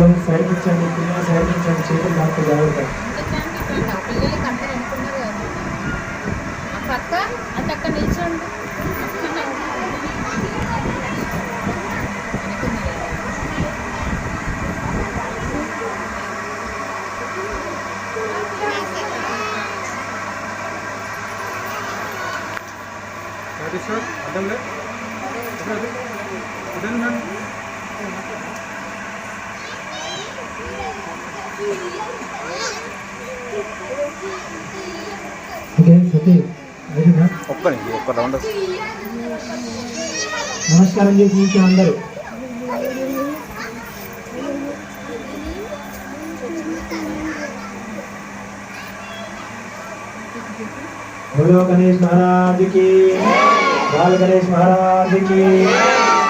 పిల్లలు సైడ్ ఇచ్చండి పిల్లలు సైడ్ ఇచ్చండి చేతులు నాకు జాగ్రత్త పక్క అటు అక్కడ నిల్చోండి. ఓకే సతీ అయినా ఒక్క నిమిషం ఒక్క రౌండ్ నమస్కారం చేసి ఇంకా అందరూ बोलो गणेश महाराज की बाल गणेश महाराज की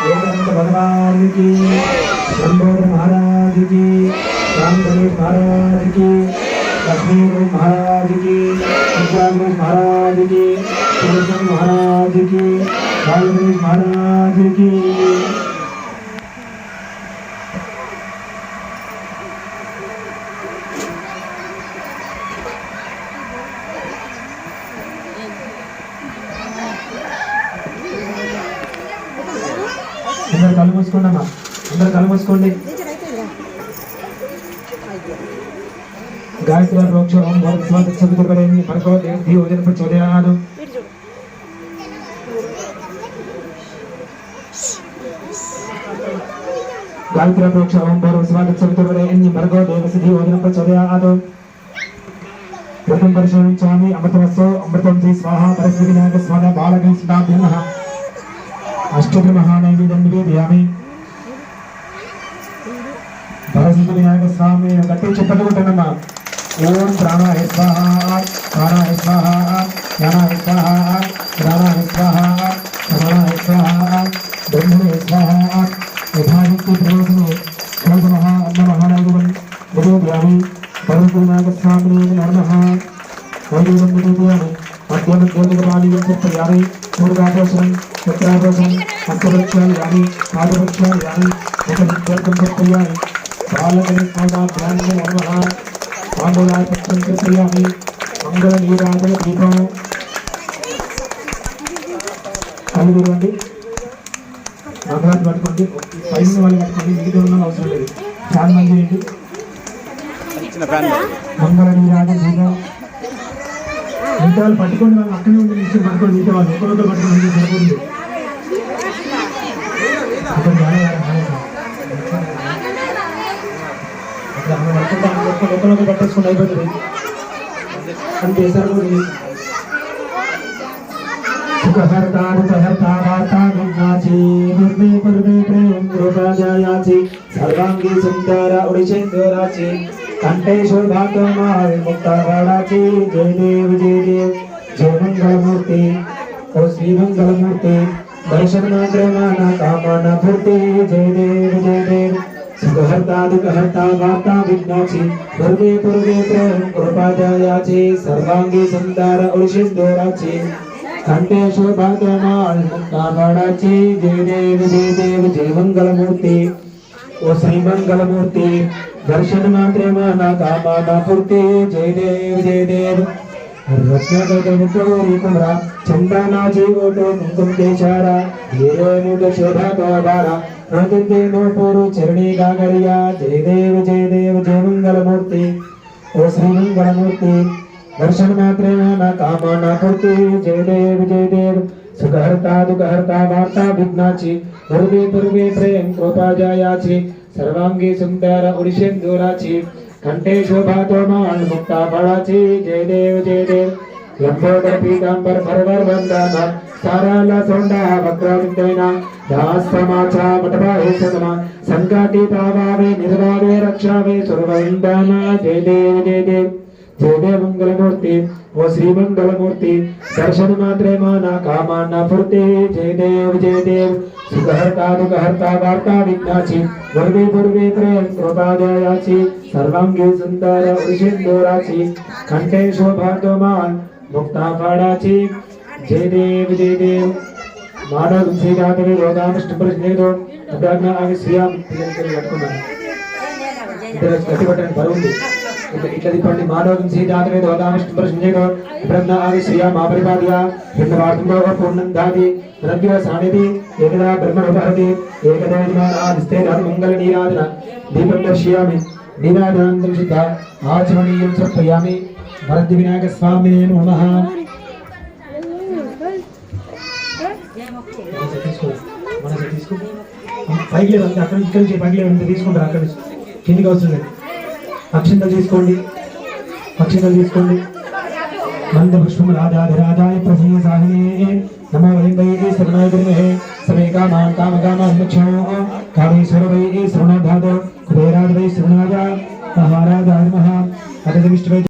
वेदांत भगवान की ब्रह्मोदर महाराज की राम गणेश महाराज की लक्ष्मी गणेश महाराज की స్వామి మహారాజుకి పురుషం మహారాజుకి వాయుదేవి మహారాజుకి. అందరు కళ్ళు మూసుకోండి అమ్మా. అందరు కళ్ళు గాయత్రి ప్రోక్ష ఓం భగవత్ స్వామి సద్గురువరేణి భర్గవ దేవి ఓజన ప్రచోదయాదు గాయత్రి ప్రోక్ష ఓం భగవత్ స్వామి సద్గురువరేణి భర్గవ దేవి సిద్ధి ఓజన ప్రచోదయాదు ప్రథమ పరిశోధించామి అమృతమస్సు అమృతం శ్రీ స్వాహ పరస్పతి వినాయక స్వామి బాలగణ సుధాభ్యమః అష్టమి మహానైవేద్యం నివేదయామి భరసిద్ధ వినాయక స్వామి గట్టి చెప్పలు కొట్టనమ్మా ఓం ప్రాణాయ స్వాహ ప్రాణాయ స్వాహ జ్ఞానాయ స్వాహ ప్రాణాయ స్వాహ ప్రాణాయ స్వాహ ओम प्राणाय स्वाहा प्राणाय स्वाहा ज्ञानाय स्वाहा, प्राणाय स्वाहा प्राणाय स्वाहा, ब्रह्मणे स्वाहा, यथाशक्ति प्रयोजने सर्वनः अन्नमहानागुणं निवेदयामि परन्तुनागच्छामि नर्मः वैदेवं निवेदयामि मध्यमध्यमिकपाणियं समर्पयामि पूर्वाभूषणं चक्राभूषणम् अन्तरिक्षायामि पादवृक्षायामि उपनित्यर्थं समर्पयामि बालकनिष्ठाभ्यां नमः। పత్రం చెప్పయామి మంగళ నీరాజన దీపం కళ్ళు తెరవండి మంగళాన్ని పట్టుకోండి పైన వాళ్ళు పట్టుకోండి మిగతా ఉన్న అవసరం లేదు. మంది ఏంటి చిన్న ఫ్యాన్ మంగళ దీపం. మిగతా వాళ్ళు పట్టుకోండి వాళ్ళు అక్కడే ఉండి పట్టుకోండి మిగతా వాళ్ళు ఒకరొకరు పట్టుకోండి సరిపోతుంది. అక్కడ జాయిన్ అయ్యారా? అక్కడ మనం పట్టుకుంటాం ఒకరు పట్టేసుకుని అయిపోతుంది అంతే సరిపోతుంది సుఖహర్తా రుపహర్తా వార్తా విఘ్నాచి దుర్మే పర్వే ప్రేమ కృపాజాయాచి కామాన పూర్తి జయ దేవ్ सुखहर्तादिक हर्ता वार्ता विघ्नाक्षी धर्मे पुरगे कृपादायाचे सर्वांगी सुंदर उषिंदोराचे कंठे शोभातमाल नाभाडाचे जय देव जय देव, जय मंगलमूर्ति। ओ श्री मंगलमूर्ति, दर्शन मात्रे माना कामाना पूर्ति जय देव जय देव। चंदना जीवो ओटो कुंकुम देशारा धीरे मुट शोभा तो बारा ರೋಗಿದ್ದೇನೋಪೂರು ಚರಣಿ ಗಾಗರಿಯ ಜಯ ದೇವ ಜಯ ದೇವ ಜಯ ಮಂಗಲಮೂರ್ತಿ ಓ ಶ್ರೀ ಮಂಗಲಮೂರ್ತಿ ದರ್ಶನ ಮಾತ್ರೇಣ ನ ಕಾಮ ನ ಕೊಡ್ತಿ ಜಯ ದೇವ ಜಯ ದೇವ ಸುಖಹರ್ತಾ ದುಃಖಹರ್ತಾ ವಾರ್ತಾ ವಿಘ್ನಾಚಿ ಪೂರ್ವೆ ಪೂರ್ವೆ ಪ್ರೇಮ್ ಕೃಪಾಜಾಯಾಚಿ ಸರ್ವಾಂಗಿ ಸುಂದರ ಉಡಿಶೇಂದೂರಾಚಿ ಕಂಠೇ ಶೋಭಾ ತೋಮಾನ್ ಮುಕ್ತಾ ಫಳಾಚಿ ಜಯ ದೇವ ಜಯ ದೇವ लंबोदर पीतांबर भरभर वंदना साराला सोंडा वक्राविंदना दासमाचा मटभावे सदमा संकाटी पावावे निर्वावे रक्षावे सर्वविंदना जय देव जय देव जय देव मंगलमूर्ती ओ श्री मंगलमूर्ती दर्शन मात्रे माना कामाना फुर्ते जय देव जय देव सुखहर्ता दुखहर्ता वार्ता विघ्नाची पूर्वे पूर्वे प्रेम कृपा जयाची सर्वांगी सुंदर उशिंदोराची कंठे शोभा મુક્તા કાળાચી જય દેવ જય દેવ మానవులు శ్రీరాధవి రోగానుష్ఠులు స్నేహితుడు అభ్యాజ్ఞ ఆమె శ్రీరామ్ కట్టుకున్నాను గట్టిపట్టని బరువుంది ఇట్లా తిప్పండి మానవులు శ్రీరాధవి రోగానుష్ఠులు స్నేహితుడు అభ్యాజ్ఞ ఆమె శ్రీరామ్ ఆపరిపాదిగా రెండు వార్తంలో పూర్ణం దాది ద్రవ్య ఏకదా మంగళ నీరాధన నీరాధనందం వరది వినాయక స్వామి నమ పైకి అక్కడ ఇక్కడ నుంచి పైకి తీసుకుంటారు అక్కడ నుంచి కిందికి వస్తుంది అక్షింతలు తీసుకోండి అక్షింతలు తీసుకోండి నంద పుష్పం రాధాధిరాధాయ ప్రసన్న సాహనే నమో వైందయే శరణాగరిహే సమే కామా కామ కామక్షా కామేశ్వర వై శ్రవణాధాద కుబేరాధ వై శ్రవణాధ మహారాధ మహా అతిథి విష్ణువై